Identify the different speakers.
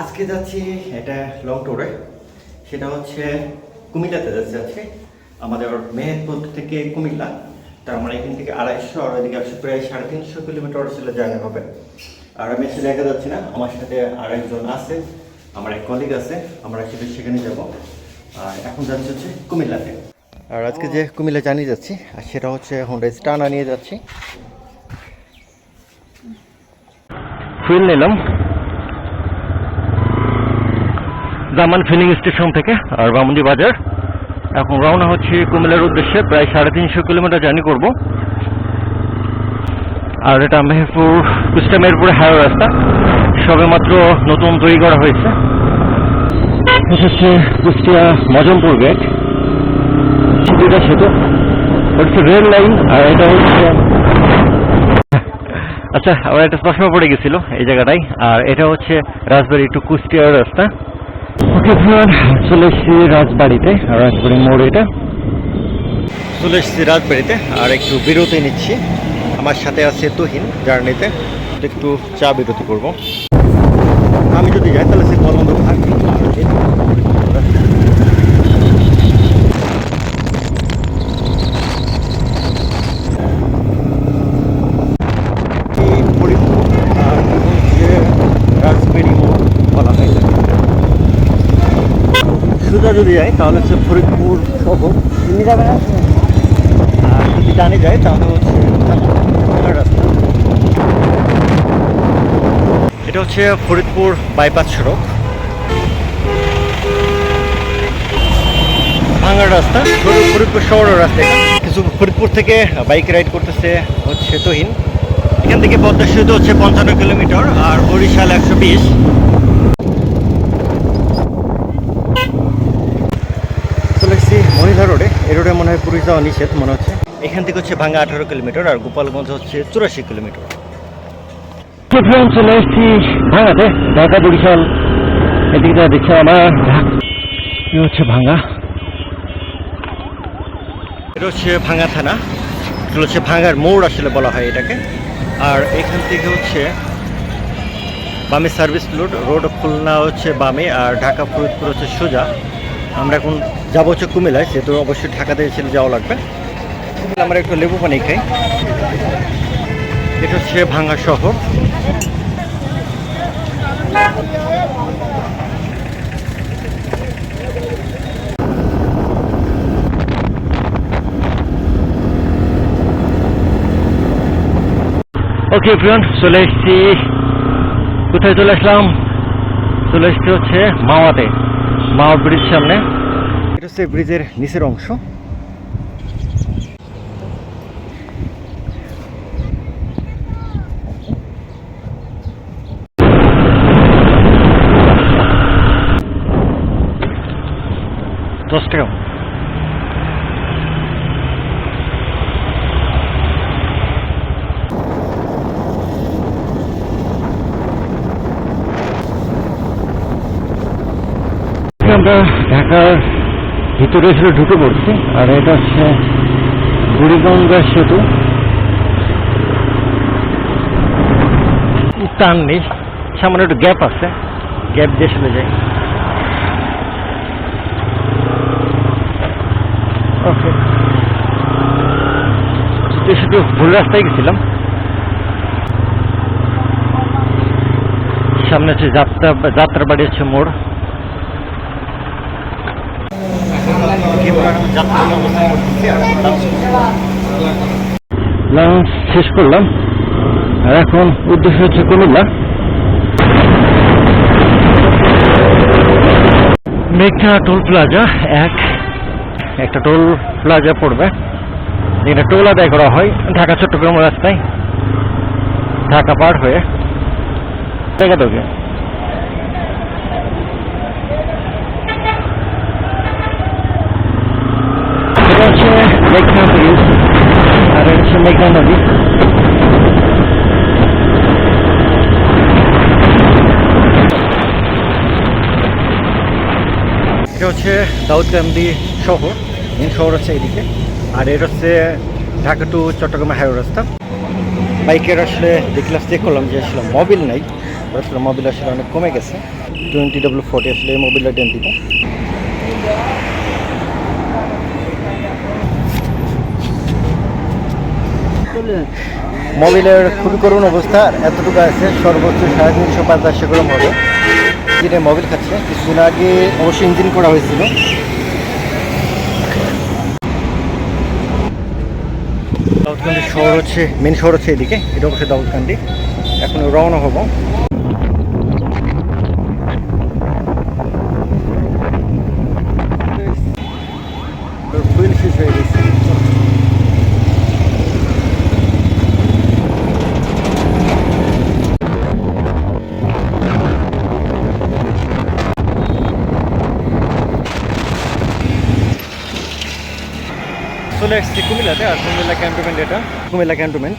Speaker 1: আজকে যাচ্ছি এটা লং ট্যুরে সেটা হচ্ছে কুমিল্লাতে যাচ্ছি আজকে। আমাদের মেহেরপুর থেকে কুমিল্লা। তার মানে এখান থেকে আড়াইশো আর ওইদিকে একশো প্রায় সাড়ে তিনশো কিলোমিটার ছিল জার্নি হবে। আর আমি আসলে একা যাচ্ছি না। আমার সাথে আরেকজন আছে, আমার এক কলিগ আছে। আমরা একসাথে সেখানে যাব। আর এখন যাচ্ছি হচ্ছে কুমিল্লাতে। আর আজকে যে কুমিল্লা জানিয়ে যাচ্ছি, আর সেটা হচ্ছে হোন্ডা স্টানা নিয়ে যাচ্ছি। ফুয়েল নিলাম। জামান ফিলিং স্টেশন থেকে আর বামুন্দি বাজার। এখন রওনা হচ্ছে কুমিল্লার উদ্দেশ্যে, প্রায় সাড়ে তিনশো কিলোমিটার জার্নি করব। আর এটা মেহেরপুর, কুষ্টা মেহেরপুরে হাইওয়ে রাস্তা। সবে মাত্র নতুন তৈরি করা হয়েছে। কুষ্টিয়া মজমপুর গেট। দুটা সেতু। হচ্ছে রেল লাইন আর এটা হচ্ছে আচ্ছা আমার একটা প্রশ্ন পড়ে গেছিল এই জায়গাটাই আর এটা হচ্ছে রাজবাড়ি টু কুষ্টিয়ার রাস্তা। ওকে ফ্রেন্ড চলে এসেছি রাজবাড়িতে রাজবাড়ি মোড় এটা চলে এসেছি রাজবাড়িতে, আর একটু বিরতি নিচ্ছি। আমার সাথে আছে তুহিন জার্নিতে। একটু চা বিরতি করব। আমি যদি যাই, তাহলে সে কলম থাকবে এই ফরিদপুর আর হচ্ছে রাজবাড়ি মোড় বলা হয় এটাকে। সোজা যদি যাই তাহলে হচ্ছে ফরিদপুর শহর আর যদি ডানে যায় তাহলে হচ্ছে রাস্তা। এটা হচ্ছে ফরিদপুর বাইপাস সড়ক। ভাঙার রাস্তা ফরিদপুর শহরের রাস্তা কিছু ফরিদপুর থেকে বাইক রাইড করতেছে হচ্ছে তহিন। এখান থেকে পদ্মা সেতু হচ্ছে পঞ্চান্ন কিলোমিটার আর বরিশাল একশো বিশ চলে এসেছি মণিধর রোডে এই রোডে মনে হয় পুরী যাওয়া নিষেধ মনে হচ্ছে। এখান থেকে হচ্ছে ভাঙ্গা আঠারো কিলোমিটার আর গোপালগঞ্জ হচ্ছে চুরাশি কিলোমিটার। চলে এসেছি ভাঙাতে ঢাকা বরিশাল। এদিকে দেখছি আমার হচ্ছে ভাঙ্গা। এটা হচ্ছে ভাঙ্গা থানা। এটা হচ্ছে ভাঙ্গার মোড় আসলে বলা হয় এটাকে। আর এখান থেকে হচ্ছে বামে সার্ভিস রোড রোড খুলনা হচ্ছে বামে আর ঢাকা ফরিদপুর হচ্ছে সোজা। আমরা এখন যাব হচ্ছে কুমিল্লায়, সেহেতু অবশ্যই ঢাকাতে ছিল যাওয়া লাগবে। আমরা একটু লেবু পানি খাই। এটা হচ্ছে ভাঙ্গা শহর। ওকে ফ্রেন্ড চলে এসেছি। কোথায় চলে আসলাম? চলে এসেছি হচ্ছে মাওয়াতে। মাওয়া ব্রিজ সামনে। এটা হচ্ছে ব্রিজের নিচের অংশ। দশ টাকা। আমরা ঢাকার ভিতরে এসে ঢুকে পড়ছি, আর এটা হচ্ছে বুড়িগঙ্গা সেতু। টান নেই সামনে একটু গ্যাপ আছে, গ্যাপ দিয়ে চলে যায় ওকে। শুধু ভুল রাস্তায় গেছিলাম। সামনে হচ্ছে যাত্রা যাত্রা বাড়ি হচ্ছে মোড়। লাঞ্চ শেষ করলাম। আর এখন উদ্দেশ্য হচ্ছে কুমিল্লা। মেঘনা টোল প্লাজা এক। একটা টোল প্লাজা পড়বে। এটা টোল আদায় করা হয় ঢাকা চট্টগ্রাম রাস্তায়। ঢাকা পার হয়ে। দেখা তোকে নদী এটা হচ্ছে দাউদকান্দি শহর মেন শহর হচ্ছে এদিকে। আর এটা হচ্ছে ঢাকা টু চট্টগ্রাম হাইওয়ে রাস্তা। বাইকের আসলে দেখলাম চেক করলাম যে আসলে মোবিল নাই। আসলে মোবিল আসলে অনেক কমে গেছে। টোয়েন্টি ডাব্লু ফোর্টি আসলে মোবিলের ডেন্টিটা মোবিলের খুবই করুণ অবস্থা এতটুকু আছে, সর্বোচ্চ সাড়ে তিনশো পাঁচ গ্রাম হবে যেটা মোবিল খাচ্ছে কিছুদিন আগে অবশ্যই ইঞ্জিন করা হয়েছিল। দাউদকান্দি শহর হচ্ছে মেন শহর হচ্ছে এদিকে, এটা অবশ্যই দাউদকান্দি। এখন রওনা হব। ফুয়েল শেষ হয়ে গেছে। চলে এসেছি কুমিল্লাতে আর কুমিল্লা ক্যান্টনমেন্ট এটা। কুমিল্লা ক্যান্টনমেন্ট।